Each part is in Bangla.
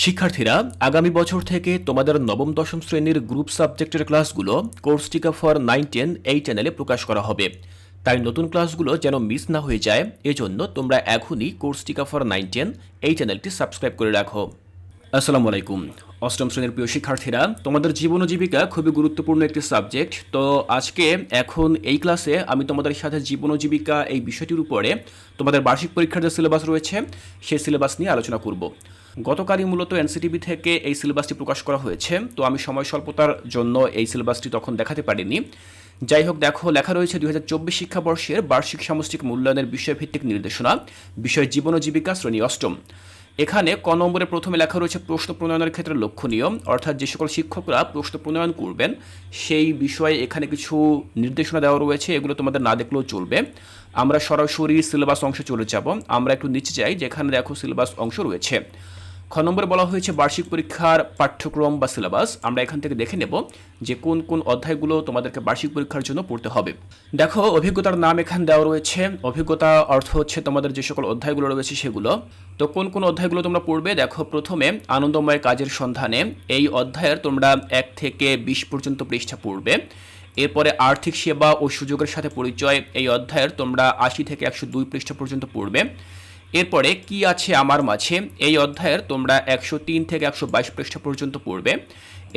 শিক্ষার্থীরা, আগামী বছর থেকে তোমাদের নবম, দশম শ্রেণির গ্রুপ সাবজেক্টের ক্লাসগুলো কোর্স টিকা ফর নাইন, টেন এই চ্যানেলে প্রকাশ করা হবে। তাই নতুন ক্লাসগুলো যেন মিস না হয়ে যায়, এজন্য তোমরা এখনই কোর্স টিকা ফর নাইন, টেন এই চ্যানেলটি সাবস্ক্রাইব করে রাখো। আসসালামু আলাইকুম। অষ্টম শ্রেণির প্রিয় শিক্ষার্থীরা, তোমাদের জীবন জীবিকা খুবই গুরুত্বপূর্ণ একটি সাবজেক্ট। তো আজকে এখন এই ক্লাসে আমি তোমাদের সাথে জীবন জীবিকা এই বিষয়টির উপরে তোমাদের বার্ষিক পরীক্ষার যে সিলেবাস রয়েছে সেই সিলেবাস নিয়ে আলোচনা করব। গতকালই মূলত এনসিটিভি থেকে এই সিলেবাসটি প্রকাশ করা হয়েছে। তো আমি সময় স্বল্পতার জন্য এই সিলেবাসটি তখন দেখাতে পারিনি। যাই হোক, দেখো, লেখা রয়েছে দুই হাজার চব্বিশ শিক্ষাবর্ষের বার্ষিক সামষ্টিক মূল্যায়নের বিষয়ভিত্তিক নির্দেশনা, বিষয় জীবন ও জীবিকা, শ্রেণি অষ্টম। এখানে ক নম্বরে প্রথমে লেখা রয়েছে প্রশ্ন প্রণয়নের ক্ষেত্রে লক্ষণীয়, অর্থাৎ যে সকল শিক্ষকরা প্রশ্ন প্রণয়ন করবেন, সেই বিষয়ে এখানে কিছু নির্দেশনা দেওয়া রয়েছে, এগুলো তোমাদের না দেখলেও চলবে। আমরা সরাসরি সিলেবাস অংশে চলে যাব। আমরা একটু নিচে যাই, যেখানে দেখো সিলেবাস অংশ রয়েছে। খ নম্বরে বলা হয়েছে বার্ষিক পরীক্ষার পাঠ্যক্রম বা সিলেবাস। আমরা এখান থেকে দেখে নেব যে কোন কোন অধ্যায়গুলো তোমাদেরকে বার্ষিক পরীক্ষার জন্য পড়তে হবে। দেখো, অভিজ্ঞতার নাম এখানে দেওয়া রয়েছে। অভিজ্ঞতা অর্থ হচ্ছে তোমাদের যে সকল অধ্যায়গুলো রয়েছে সেগুলো। তো কোন কোন অধ্যায়গুলো তোমরা পড়বে? দেখো, প্রথমে আনন্দময় কাজের সন্ধানে এই অধ্যায়ের তোমরা এক থেকে বিশ পর্যন্ত পৃষ্ঠা পড়বে। এরপরে আর্থিক সেবা ও সুযোগের সাথে পরিচয় এই অধ্যায়ের তোমরা আশি থেকে একশো দুই পৃষ্ঠা পর্যন্ত পড়বে। এরপরে কি আছে আমার মাঝে? এই অধ্যায়ের তোমরা একশো তিন থেকে একশো বাইশ পৃষ্ঠা পর্যন্ত পড়বে।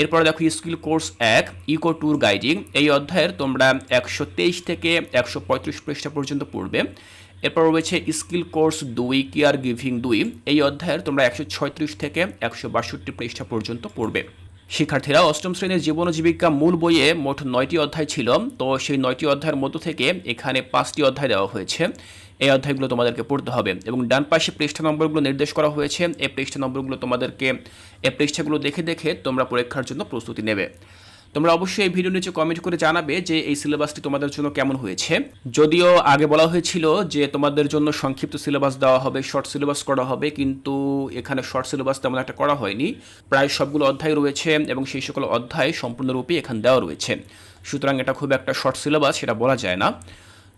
এরপরে দেখো, স্কিল কোর্স এক, ইকো ট্যুর গাইডিং। এই অধ্যায়ের তোমরা একশো তেইশ থেকে একশো পঁয়ত্রিশ পৃষ্ঠা পর্যন্ত পড়বে। এরপর রয়েছে স্কিল কোর্স দুই, কেয়ার গিভিং দুই। এই অধ্যায়ের তোমরা একশো ছয়ত্রিশ থেকে একশো বাষট্টি পৃষ্ঠা পর্যন্ত পড়বে। শিক্ষার্থীরা, অষ্টম শ্রেণির জীবন জীবিকা মূল বইয়ে মোট নয়টি অধ্যায় ছিল। তো সেই নয়টি অধ্যায়ের মধ্য থেকে এখানে পাঁচটি অধ্যায় দেওয়া হয়েছে। এই অধ্যায়গুলো তোমাদেরকে পড়তে হবে। এবং ডান পাশে পৃষ্ঠা নম্বরগুলো নির্দেশ করা হয়েছে। এই পৃষ্ঠা নম্বরগুলো তোমাদেরকে, এই পৃষ্ঠাগুলো দেখে দেখে তোমরা পরীক্ষার জন্য প্রস্তুতি নেবে। তোমরা অবশ্যই এই ভিডিও নিচে কমেন্ট করে জানাবে যে এই সিলেবাসটি তোমাদের জন্য কেমন হয়েছে। যদিও আগে বলা হয়েছিল যে তোমাদের জন্য সংক্ষিপ্ত সিলেবাস দেওয়া হবে, শর্ট সিলেবাস করা হবে, কিন্তু এখানে শর্ট সিলেবাস তেমন একটা করা হয়নি। প্রায় সবগুলো অধ্যায় রয়েছে এবং সেই সকল অধ্যায় সম্পূর্ণরূপে এখানে দেওয়া রয়েছে। সুতরাং এটা খুব একটা শর্ট সিলেবাস, সেটা বলা যায় না।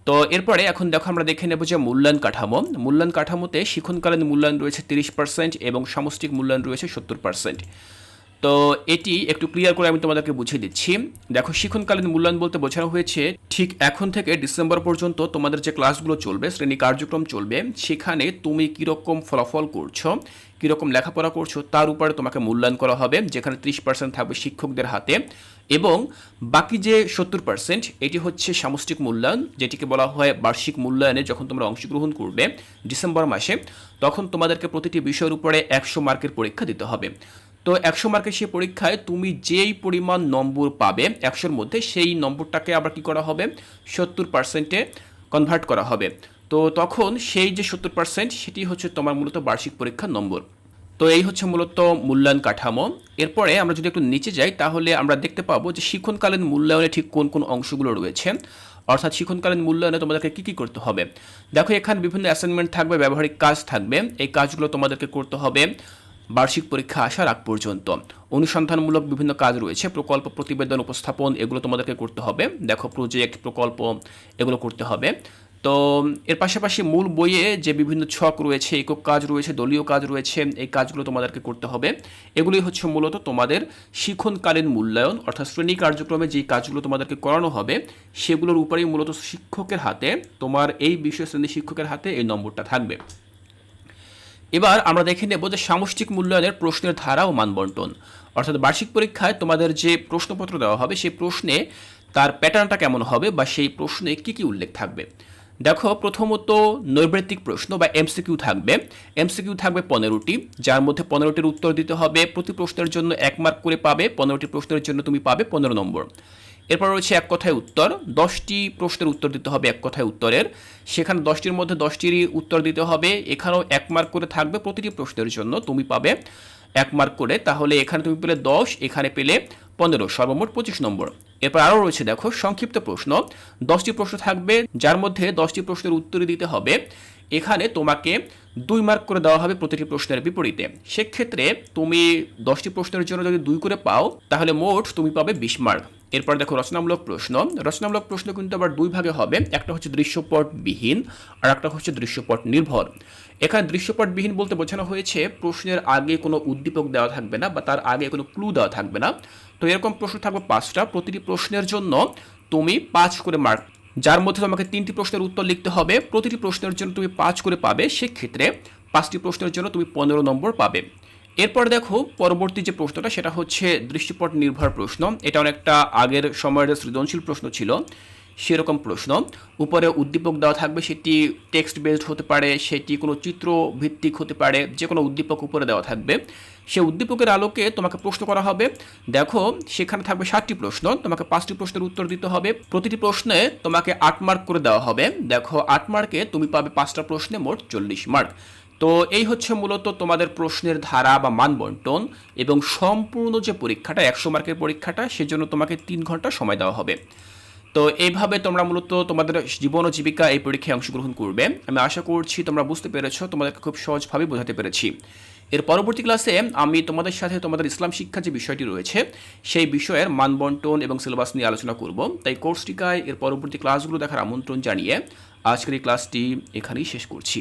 তো এরপরে এখন দেখো আমরা দেখে নেব যে মূল্যায়ন কাঠামো। মূল্যায়ন কাঠামোতে শিক্ষণকালীন মূল্যায়ন রয়েছে তিরিশ পার্সেন্ট এবং সামষ্টিক মূল্যায়ন রয়েছে সত্তর পার্সেন্ট তো এটি একটু ক্লিয়ার করে আমি তোমাদেরকে বুঝিয়ে দিচ্ছি। দেখো, শিক্ষণকালীন মূল্যায়ন বলতে বোঝানো হয়েছে, ঠিক এখন থেকে ডিসেম্বর পর্যন্ত তোমাদের যে ক্লাসগুলো চলবে, শ্রেণি কার্যক্রম চলবে, সেখানে তুমি কীরকম ফলাফল করছ, কীরকম লেখাপড়া করছ, তার উপরে তোমাকে মূল্যায়ন করা হবে, যেখানে ত্রিশ পার্সেন্ট থাকবে শিক্ষকদের হাতে। এবং বাকি যে সত্তর পার্সেন্ট এটি হচ্ছে সামষ্টিক মূল্যায়ন, যেটিকে বলা হয় বার্ষিক মূল্যায়নে যখন তোমরা অংশগ্রহণ করবে ডিসেম্বর মাসে, তখন তোমাদেরকে প্রতিটি বিষয়ের উপরে একশো মার্কের পরীক্ষা দিতে হবে। তো একশো মার্কের সেই পরীক্ষায় তুমি যেই পরিমাণ নম্বর পাবে একশোর মধ্যে সেই নম্বরটাকে আবার কি করা হবে? সত্তর পার্সেন্টে কনভার্ট করা হবে। তো তখন সেই যে সত্তর পার্সেন্ট সেটি হচ্ছে তোমার মূলত বার্ষিক পরীক্ষার নম্বর। তো এই হচ্ছে মূলত মূল্যায়ন কাঠামো। এরপরে আমরা যদি একটু নিচে যাই, তাহলে আমরা দেখতে পাবো যে শিক্ষণকালীন মূল্যায়নে ঠিক কোন কোন অংশগুলো রয়েছে। অর্থাৎ শিক্ষণকালীন মূল্যায়নে তোমাদেরকে কী কী করতে হবে? দেখো, এখানে বিভিন্ন অ্যাসাইনমেন্ট থাকবে, ব্যবহারিক কাজ থাকবে। এই কাজগুলো তোমাদেরকে করতে হবে। বার্ষিক পরীক্ষা আসার আগ পর্যন্ত। অনুসন্ধানমূলক বিভিন্ন কাজ রয়েছে, প্রকল্প প্রতিবেদন উপস্থাপন, এগুলো তোমাদেরকে করতে হবে। দেখো প্রজেক্ট প্রকল্প, এগুলো করতে হবে। তো, এর পাশাপাশি মূল বইয়ে যে বিভিন্ন ছক রয়েছে, একক কাজ রয়েছে, দলীয় কাজ রয়েছে, এই কাজগুলো তোমাদেরকে করতে হবে। এগুলি হচ্ছে মূলত তোমাদের শিক্ষণকালীন মূল্যায়ন, অর্থাৎ শ্রেণি কার্যক্রমে যে কাজগুলো তোমাদেরকে করানো হবে, সেগুলোর উপরেই মূলত শিক্ষকের হাতে, তোমার এই বিষয় শ্রেণি শিক্ষকের হাতে এই নম্বরটা থাকবে। এবার আমরা দেখে নেব যে সামষ্টিক মূল্যায়নের প্রশ্নের ধারা ও মানবন্টন। অর্থাৎ বার্ষিক পরীক্ষায় তোমাদের যে প্রশ্নপত্র দেওয়া হবে, সেই প্রশ্নে তার প্যাটার্নটা কেমন হবে বা সেই প্রশ্নে কি কি উল্লেখ থাকবে। দেখো, প্রথমত নৈবৃত্তিক প্রশ্ন বা এমসিকিউ থাকবে। এমসিকিউ থাকবে পনেরোটি, যার মধ্যে পনেরোটির উত্তর দিতে হবে। প্রতি প্রশ্নের জন্য এক মার্ক করে পাবে, পনেরোটি প্রশ্নের জন্য তুমি পাবে পনেরো নম্বর। এরপর রয়েছে এক কথায় উত্তর। দশটি প্রশ্নের উত্তর দিতে হবে এক কথায় উত্তরের। সেখানে দশটির মধ্যে দশটিরই উত্তর দিতে হবে। এখানেও এক মার্ক করে থাকবে প্রতিটি প্রশ্নের জন্য। তুমি পাবে এক মার্ক করে। তাহলে এখানে তুমি পেলে দশ, এখানে পেলে পনেরো, সর্বমোট পঁচিশ নম্বর। এরপর আরও রয়েছে দেখো, সংক্ষিপ্ত প্রশ্ন। দশটি প্রশ্ন থাকবে, যার মধ্যে দশটি প্রশ্নের উত্তর দিতে হবে। এখানে তোমাকে দুই মার্ক করে দেওয়া হবে প্রতিটি প্রশ্নের বিপরীতে। সেক্ষেত্রে তুমি দশটি প্রশ্নের জন্য যদি দুই করে পাও, তাহলে মোট তুমি পাবে বিশ মার্ক এরপর দেখো রচনামূলক প্রশ্ন। রচনামূলক প্রশ্ন কিন্তু আবার দুই ভাগে হবে। একটা হচ্ছে দৃশ্যপটবিহীন আর একটা হচ্ছে দৃশ্যপট নির্ভর এখানে দৃশ্যপটবিহীন বলতে বোঝানো হয়েছে, প্রশ্নের আগে কোনো উদ্দীপক দেওয়া থাকবে না বা তার আগে কোনো ক্লু দেওয়া থাকবে না। তো এরকম প্রশ্ন থাকবে পাঁচটা। প্রতিটি প্রশ্নের জন্য তুমি পাঁচ করে মার্ক যার মধ্যে তোমাকে তিনটি প্রশ্নের উত্তর লিখতে হবে। প্রতিটি প্রশ্নের জন্য তুমি পাঁচ করে পাবে। সেক্ষেত্রে পাঁচটি প্রশ্নের জন্য তুমি পনেরো নম্বর পাবে। এরপর দেখো পরবর্তী যে প্রশ্নটা, সেটা হচ্ছে দৃষ্টিপট নির্ভর প্রশ্ন। এটা অনেকটা আগের সময়ের সৃজনশীল প্রশ্ন ছিল, সেরকম প্রশ্ন। উপরে উদ্দীপক দেওয়া থাকবে, সেটি টেক্সট বেসড হতে পারে, সেটি কোনো চিত্র ভিত্তিক হতে পারে যে কোনো উদ্দীপক উপরে দেওয়া থাকবে। সে উদ্দীপকের আলোকে তোমাকে প্রশ্ন করা হবে, দেখো সেখানে থাকবে সাতটি প্রশ্ন, তোমাকে পাঁচটি প্রশ্নের উত্তর দিতে হবে, প্রতিটি প্রশ্নে তোমাকে আট মার্ক করে দেওয়া হবে। দেখো আট মার্কে তুমি পাবে পাঁচটা প্রশ্নে মোট চল্লিশ মার্ক তো এই হচ্ছে মূলত তোমাদের প্রশ্নের ধারা বা মান বন্টন এবং সম্পূর্ণ যে পরীক্ষাটা, একশো মার্কের পরীক্ষাটা, সেজন্য তোমাকে তিন ঘণ্টা সময় দেওয়া হবে। তো এইভাবে তোমরা মূলত তোমাদের জীবন ও জীবিকা এই পরীক্ষায় অংশগ্রহণ করবে। আমি আশা করছি তোমরা বুঝতে পেরেছ, তোমাদেরকে খুব সহজভাবে বোঝাতে পেরেছি। এর পরবর্তী ক্লাসে আমি তোমাদের সাথে তোমাদের ইসলাম শিক্ষা যে বিষয়টি রয়েছে, সেই বিষয়ের মানবন্টন এবং সিলেবাস নিয়ে আলোচনা করব। তাই কোর্সটিকায় এর পরবর্তী ক্লাসগুলো দেখার আমন্ত্রণ জানিয়ে আজকের এই ক্লাসটি এখানেই শেষ করছি।